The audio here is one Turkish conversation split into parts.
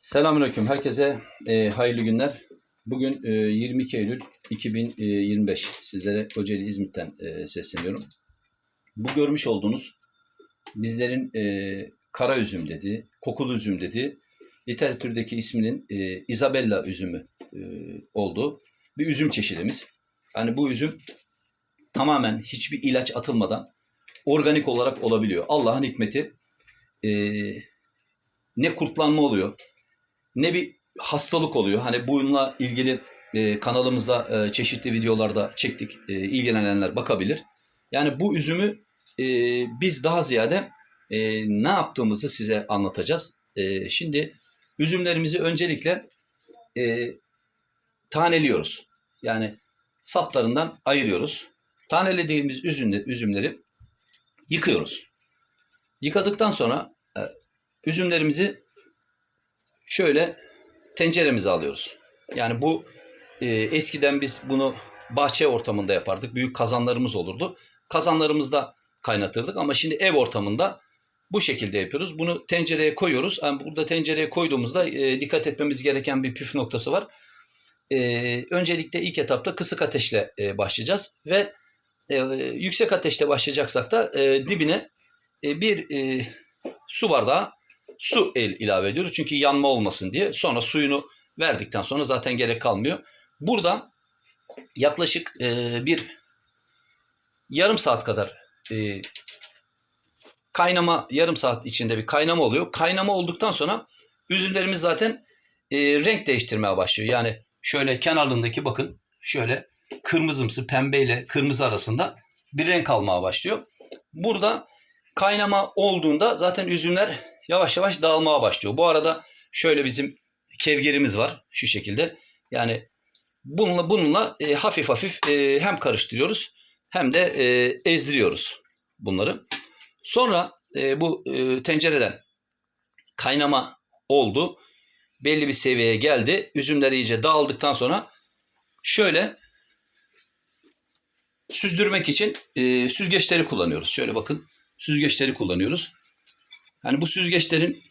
Selamünaleyküm. Herkese e, hayırlı günler. Bugün e, 22 Eylül 2025. Sizlere Kocaeli İzmit'ten e, sesleniyorum. Bu görmüş olduğunuz bizlerin e, kara üzüm dediği, kokulu üzüm dediği literatürdeki isminin e, Isabella üzümü e, olduğu bir üzüm çeşidimiz. Yani bu üzüm tamamen hiçbir ilaç atılmadan organik olarak olabiliyor. Allah'ın hikmeti e, ne kurtlanma oluyor, ne bir hastalık oluyor. Hani bununla ilgili e, kanalımızda e, çeşitli videolarda çektik. E, ilgilenenler bakabilir. Yani bu üzümü e, biz daha ziyade e, ne yaptığımızı size anlatacağız. E, şimdi üzümlerimizi öncelikle e, taneliyoruz. Yani saplarından ayırıyoruz. Tanelediğimiz üzümleri, üzümleri yıkıyoruz. Yıkadıktan sonra e, üzümlerimizi şöyle tenceremize alıyoruz. Yani bu e, eskiden biz bunu bahçe ortamında yapardık. Büyük kazanlarımız olurdu. Kazanlarımızda kaynatırdık ama şimdi ev ortamında bu şekilde yapıyoruz. Bunu tencereye koyuyoruz. Yani burada tencereye koyduğumuzda e, dikkat etmemiz gereken bir püf noktası var. E, öncelikle ilk etapta kısık ateşle e, başlayacağız ve e, yüksek ateşte başlayacaksak da e, dibine e, bir e, su bardağı su el ilave ediyoruz. Çünkü yanma olmasın diye. Sonra suyunu verdikten sonra zaten gerek kalmıyor. Burada yaklaşık e, bir yarım saat kadar e, kaynama yarım saat içinde bir kaynama oluyor. Kaynama olduktan sonra üzümlerimiz zaten e, renk değiştirmeye başlıyor. Yani şöyle kenarlarındaki bakın şöyle kırmızımsı pembe ile kırmızı arasında bir renk almaya başlıyor. Burada kaynama olduğunda zaten üzümler yavaş yavaş dağılmaya başlıyor. Bu arada şöyle bizim kevgirimiz var şu şekilde. Yani bununla bununla e, hafif hafif e, hem karıştırıyoruz hem de e, ezdiriyoruz bunları. Sonra e, bu e, tencereden kaynama oldu. Belli bir seviyeye geldi. Üzümler iyice dağıldıktan sonra şöyle süzdürmek için e, süzgeçleri kullanıyoruz. Şöyle bakın süzgeçleri kullanıyoruz. Yani bu süzgeçlerin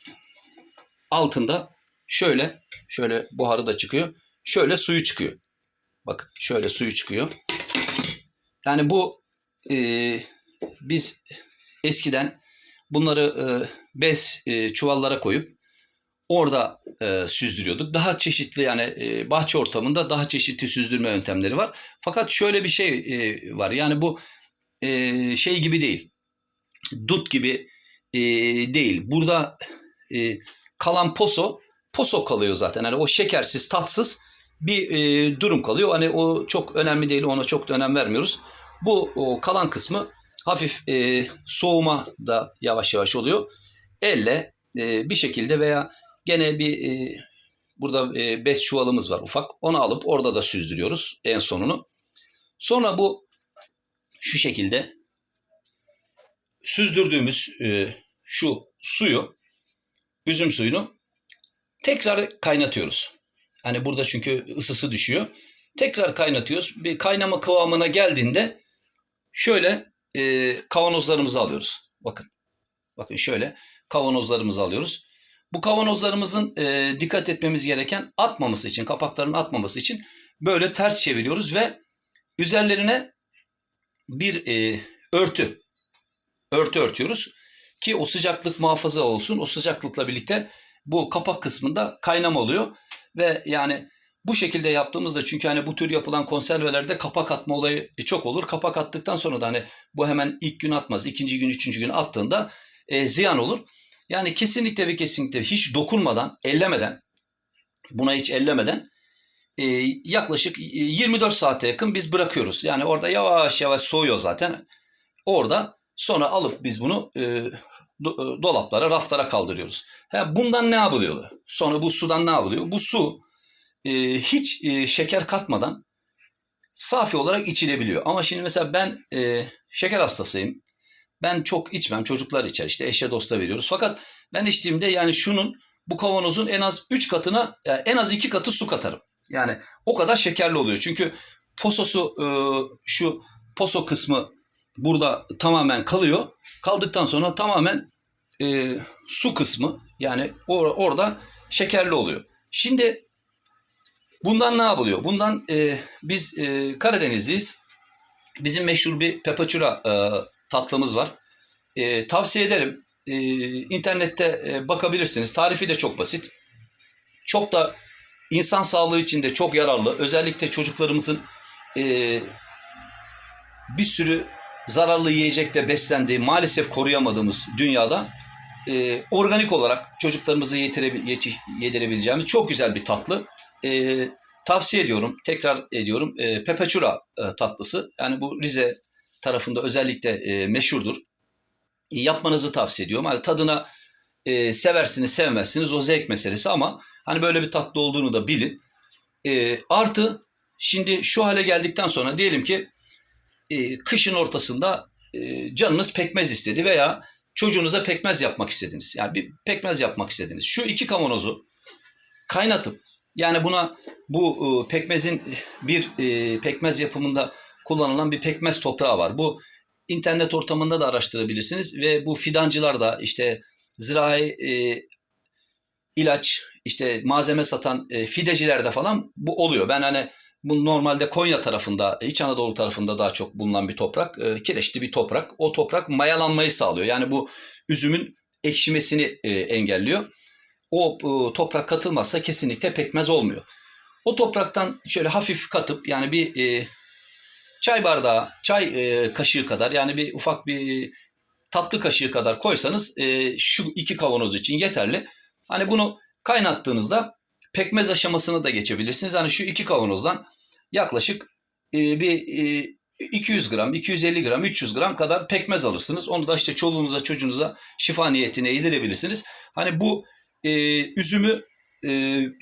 altında şöyle şöyle buharı da çıkıyor. Şöyle suyu çıkıyor. Bakın şöyle suyu çıkıyor. Yani bu e, biz eskiden bunları e, bez e, çuvallara koyup orada e, süzdürüyorduk. Daha çeşitli yani e, bahçe ortamında daha çeşitli süzdürme yöntemleri var. Fakat şöyle bir şey e, var. Yani bu e, şey gibi değil. Dut gibi e, değil. Burada e, kalan poso poso kalıyor zaten. Hani o şekersiz, tatsız bir e, durum kalıyor. Hani o çok önemli değil. Ona çok da önem vermiyoruz. Bu o kalan kısmı hafif e, soğuma da yavaş yavaş oluyor. Elle e, bir şekilde veya gene bir e, burada e, bez çuvalımız var ufak. Onu alıp orada da süzdürüyoruz en sonunu. Sonra bu şu şekilde süzdürdüğümüz e, şu suyu, üzüm suyunu tekrar kaynatıyoruz. Hani burada çünkü ısısı düşüyor. Tekrar kaynatıyoruz. Bir kaynama kıvamına geldiğinde şöyle e, kavanozlarımızı alıyoruz. Bakın. Bakın şöyle kavanozlarımızı alıyoruz. Bu kavanozlarımızın e, dikkat etmemiz gereken atmaması için, kapaklarının atmaması için böyle ters çeviriyoruz ve üzerlerine bir e, örtü örtü örtüyoruz ki o sıcaklık muhafaza olsun. O sıcaklıkla birlikte bu kapak kısmında kaynama oluyor ve yani bu şekilde yaptığımızda çünkü hani bu tür yapılan konservelerde kapak atma olayı çok olur. Kapak attıktan sonra da hani bu hemen ilk gün atmaz. ikinci gün, üçüncü gün attığında e, ziyan olur. Yani kesinlikle ve kesinlikle hiç dokunmadan, ellemeden, buna hiç ellemeden e, yaklaşık 24 saate yakın biz bırakıyoruz. Yani orada yavaş yavaş soğuyor zaten. Orada sonra alıp biz bunu e, do, dolaplara, raflara kaldırıyoruz. Ha, bundan ne yapılıyor? Sonra bu sudan ne yapılıyor? Bu su e, hiç e, şeker katmadan safi olarak içilebiliyor. Ama şimdi mesela ben e, şeker hastasıyım. Ben çok içmem. Çocuklar içer işte eşe dosta veriyoruz. Fakat ben içtiğimde yani şunun bu kavanozun en az 3 katına yani en az 2 katı su katarım. Yani o kadar şekerli oluyor. Çünkü pososu e, şu poso kısmı burada tamamen kalıyor. Kaldıktan sonra tamamen e, su kısmı yani or- orada şekerli oluyor. Şimdi bundan ne yapılıyor? Bundan e, biz e, Karadenizliyiz. Bizim meşhur bir pepaçura e, tatlımız var. E, tavsiye ederim. E, internette e, bakabilirsiniz. Tarifi de çok basit. Çok da insan sağlığı için de çok yararlı. Özellikle çocuklarımızın e, bir sürü zararlı yiyecekle beslendiği, maalesef koruyamadığımız dünyada e, organik olarak yeti- yedirebileceğimiz çok güzel bir tatlı. E, tavsiye ediyorum, tekrar ediyorum. E, pepeçura e, tatlısı. Yani bu Rize tarafında özellikle e, meşhurdur. E, yapmanızı tavsiye ediyorum. Hani tadına e, seversiniz, sevmezsiniz o zevk meselesi ama hani böyle bir tatlı olduğunu da bilin. E, artı şimdi şu hale geldikten sonra diyelim ki e, kışın ortasında e, canınız pekmez istedi veya çocuğunuza pekmez yapmak istediniz. Yani bir pekmez yapmak istediniz. Şu iki kavanozu kaynatıp yani buna bu e, pekmezin bir e, pekmez yapımında kullanılan bir pekmez toprağı var. Bu internet ortamında da araştırabilirsiniz ve bu fidancılar da işte zirai e, ilaç işte malzeme satan e, fidecilerde falan bu oluyor. Ben hani bu normalde Konya tarafında, İç Anadolu tarafında daha çok bulunan bir toprak. E, kireçli bir toprak. O toprak mayalanmayı sağlıyor. Yani bu üzümün ekşimesini e, engelliyor. O e, toprak katılmazsa kesinlikle pekmez olmuyor. O topraktan şöyle hafif katıp yani bir e, çay bardağı, çay e, kaşığı kadar yani bir ufak bir tatlı kaşığı kadar koysanız e, şu iki kavanoz için yeterli. Hani bunu kaynattığınızda pekmez aşamasını da geçebilirsiniz. Hani şu iki kavanozdan yaklaşık e, bir e, 200 gram, 250 gram, 300 gram kadar pekmez alırsınız. Onu da işte çoluğunuza, çocuğunuza şifa niyetine yedirebilirsiniz. Hani bu e, üzümü e,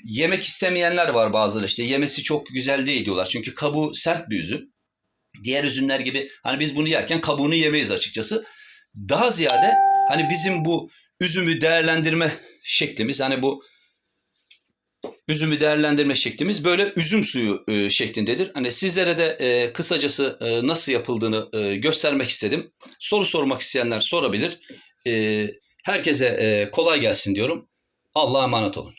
yemek istemeyenler var bazıları işte yemesi çok güzel değil diyorlar. Çünkü kabuğu sert bir üzüm. Diğer üzümler gibi hani biz bunu yerken kabuğunu yemeyiz açıkçası. Daha ziyade hani bizim bu üzümü değerlendirme şeklimiz hani bu üzümü değerlendirme şeklimiz böyle üzüm suyu e, şeklindedir. Hani sizlere de e, kısacası e, nasıl yapıldığını e, göstermek istedim. Soru sormak isteyenler sorabilir. E, herkese e, kolay gelsin diyorum. Allah'a emanet olun.